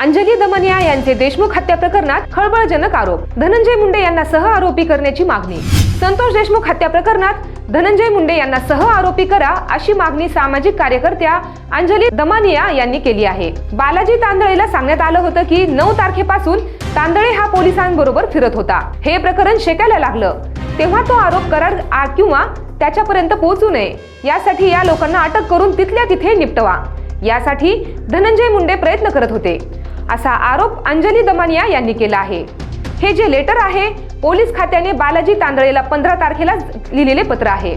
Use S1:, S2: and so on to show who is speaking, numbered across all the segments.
S1: अंजली दमनिया यांचे देशमुख हत्या प्रकरणात खळबळजनक आरोप. धनंजय मुंडे यांना सह आरोपी करण्याची मागणी. संतोष देशमुख हत्या प्रकरणात धनंजय मुंडे यांना सह आरोपी करा अशी मागणी सामाजिक कार्यकर्त्या अंजली दमानिया यांनी केली आहे. बालाजी तांदळेला सांगण्यात आलं होतं की नऊ तारखेपासून तांदळे हा पोलिसांबरोबर फिरत होता. हे प्रकरण शेकायला लागलं. तेव्हा तो आरोप करार किंवा त्याच्यापर्यंत पोहोचू नये. यासाठी या लोकांना अटक करून तिथल्या तिथे निपटवा. यासाठी धनंजय मुंडे प्रयत्न करत होते. असा आरोप अंजली दमानिया यांनी केला आहे. हे जे लेटर आहे पोलीस खात्याने बालाजी तांदळेला पंधरा तारखेला लिहिलेले पत्र आहे.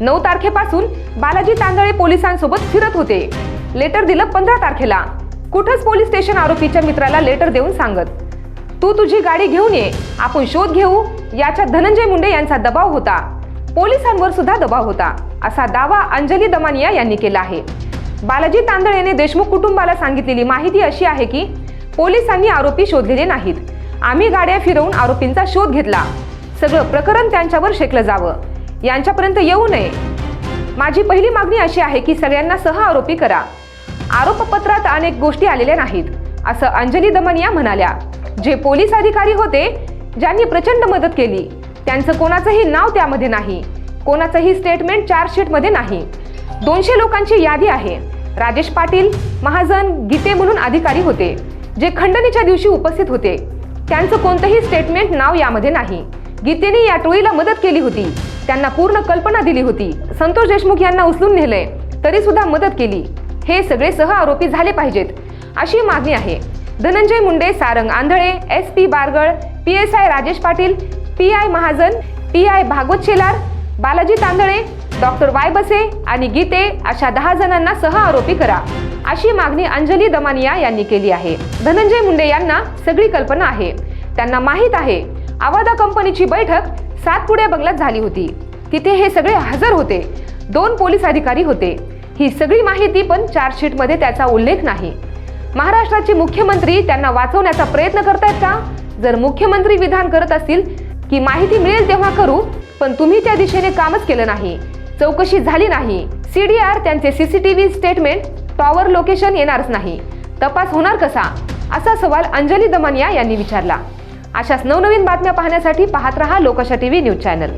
S1: नऊ तारखेपासून बालाजी तांदळे पोलिसांसोबत फिरत होते. लेटर दिलं पंधरा तारखेला. कुठंच पोलीस स्टेशन आरोपीच्या मित्राला लेटर देऊन सांगत. तू तुझी गाडी घेऊन ये आपण शोध घेऊ. याच्या धनंजय मुंडे यांचा दबाव होता. पोलिसांवर सुद्धा दबाव होता असा दावा अंजली दमानिया यांनी केला आहे. बालाजी तांदळेने देशमुख कुटुंबाला सांगितलेली माहिती अशी आहे की पोलिसांनी आरोपी शोधलेले नाहीत. आम्ही गाड्या फिरवून आरोपींचा शोध घेतला. सगळं प्रकरण त्यांच्यावर शेकलं जावं. यांच्यापर्यंत येऊ नये. माझी पहिली मागणी अशी आहे की सगळ्यांना सह आरोपी करा. आरोपपत्रात अनेक गोष्टी आलेल्या नाहीत असं अंजली दमनिया म्हणाल्या. जे पोलीस अधिकारी होते ज्यांनी प्रचंड मदत केली त्यांचं कोणाचंही नाव त्यामध्ये नाही. कोणाचंही स्टेटमेंट चार्जशीटमध्ये नाही. दोनशे लोकांची यादी आहे. राजेश पाटील महाजन गीते म्हणून अधिकारी होते. जे खंडणीच्या दिवशी उपस्थित होते. त्यांचं कोणतंही स्टेटमेंट नाव यामध्ये नाही. गीतेने या टोळीला मदत केली होती. त्यांना पूर्ण कल्पना दिली होती. संतोष देशमुख यांना उचलून नेलंय तरी सुद्धा मदत केली. हे सगळे सह आरोपी झाले पाहिजेत. अशी मागणी आहे. Dhananjay Munde Sarang Andhale S P Bargal P S I Rajesh Patil P I Mahajan P I Bhagwat Shelar Balaji Tandale doctor Y Base आणि गीते अशा दहा जणांना सह आरोपी करा. अशी मागणी अंजली दमानिया यांनी केली आहे. धनंजय मुंडे यांना सगळी कल्पना आहे. त्यांना माहीत आहे आवादा कंपनीची बैठक सातपुड्या बंगल्यात झाली होती. तिथे हे सगळे हजर होते. दोन पोलीस अधिकारी होते. ही सगळी माहिती पण चार्जशीटमध्ये त्याचा उल्लेख नाही. महाराष्ट्राचे मुख्यमंत्री त्यांना वाचवण्याचा प्रयत्न करतायत का? जर मुख्यमंत्री विधान करत असतील की माहिती मिळेल तेव्हा करू पण तुम्ही त्या दिशेने कामच केलं नाही. चौकशी झाली नाही. सीडीआर त्यांचे सीसीटीव्ही स्टेटमेंट टॉवर लोकेशन येणारच नाही. तपास होणार कसा? असा सवाल अंजली दमानिया यांनी विचारला. अशाच नवनवीन बातम्या पाहण्यासाठी पाहत रहा लोकशा टीव्ही न्यूज चॅनल.